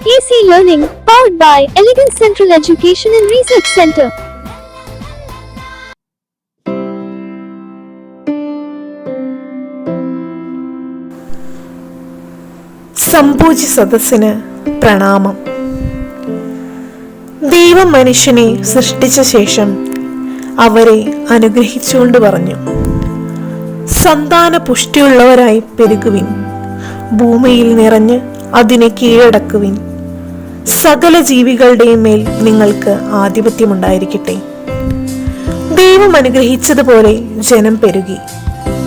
ECC Learning, powered by Elegant Central Education and Research Center. സമ്പൂജി സദസ്സിന് പ്രണാമം ദൈവം മനുഷ്യനെ സൃഷ്ടിച്ച ശേഷം അവരെ അനുഗ്രഹിച്ചുകൊണ്ട് പറഞ്ഞു സന്താന പുഷ്ടിയുള്ളവരായി പെരുകുവിൻ ഭൂമിയിൽ നിറഞ്ഞ് അതിനെ കീഴടക്കുവിൻ സകല ജീവികളുടെയും മേൽ നിങ്ങൾക്ക് ആധിപത്യമുണ്ടായിരിക്കട്ടെ. ദൈവം അനുഗ്രഹിച്ചതുപോലെ ജനം പെരുകി.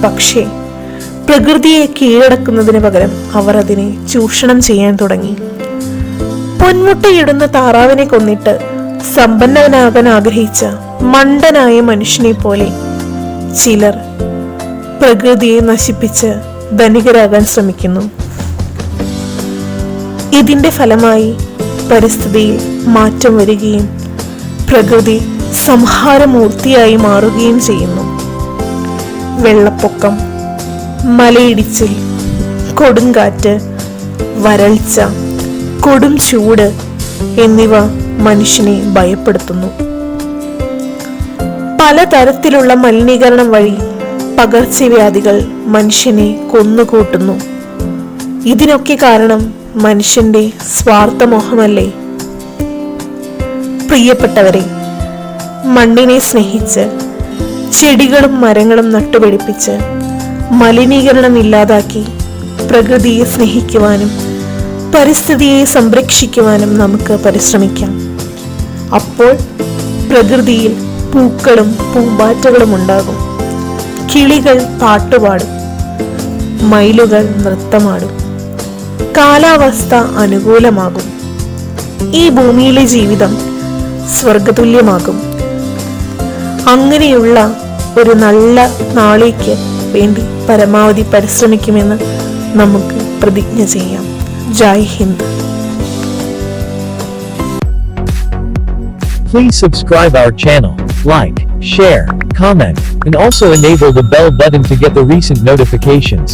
പക്ഷേ പ്രകൃതിയെ കീഴടക്കുന്നതിന് പകരം അവർ അതിനെ ചൂഷണം ചെയ്യാൻ തുടങ്ങി. പൊന്മുട്ടയിടുന്ന താറാവിനെ കൊന്നിട്ട് സമ്പന്നനാകാൻ ആഗ്രഹിച്ച മണ്ടനായ മനുഷ്യനെ പോലെ ചിലർ പ്രകൃതിയെ നശിപ്പിച്ച് ധനികരാകാൻ ശ്രമിക്കുന്നു. ഇതിന്റെ ഫലമായി പരിസ്ഥിതിയിൽ മാറ്റം വരികയും പ്രകൃതി സംഹാരമൂർത്തിയായി മാറുകയും ചെയ്യുന്നു. വെള്ളപ്പൊക്കം മലയിടിച്ചിൽ കൊടുങ്കാറ്റ് വരൾച്ച കൊടും ചൂട് എന്നിവ മനുഷ്യനെ ഭയപ്പെടുത്തുന്നു. പലതരത്തിലുള്ള മലിനീകരണം വഴി പകർച്ചവ്യാധികൾ മനുഷ്യനെ കൊന്നുകൂട്ടുന്നു. ഇതിനൊക്കെ കാരണം മനുഷ്യന്റെ സ്വാർത്ഥമോഹമല്ലേ? പ്രിയപ്പെട്ടവരെ മണ്ണിനെ സ്നേഹിച്ച് ചെടികളും മരങ്ങളും നട്ടുപിടിപ്പിച്ച് മലിനീകരണം ഇല്ലാതാക്കി പ്രകൃതിയെ സ്നേഹിക്കുവാനും പരിസ്ഥിതിയെ സംരക്ഷിക്കുവാനും നമുക്ക് പരിശ്രമിക്കാം. അപ്പോൾ പ്രകൃതിയിൽ പൂക്കളും പൂമ്പാറ്റകളും ഉണ്ടാകും. കിളികൾ പാട്ടുപാടും. മയിലുകൾ നൃത്തമാടും. കാലാവസ്ഥ അനുകൂലമാകും ഈ ഭൂമിയിലെ ജീവിതം സ്വർഗതുല്യമാകും അങ്ങനെയുള്ള ഒരു നല്ല നാളേക്ക് വേണ്ടി പരമാവധി പരിശ്രമിക്കുമെന്ന് നമുക്ക് പ്രതിജ്ഞ ചെയ്യാം ജയ് Hind Please subscribe our channel, like, share, comment, and also enable the bell button to get the recent notifications.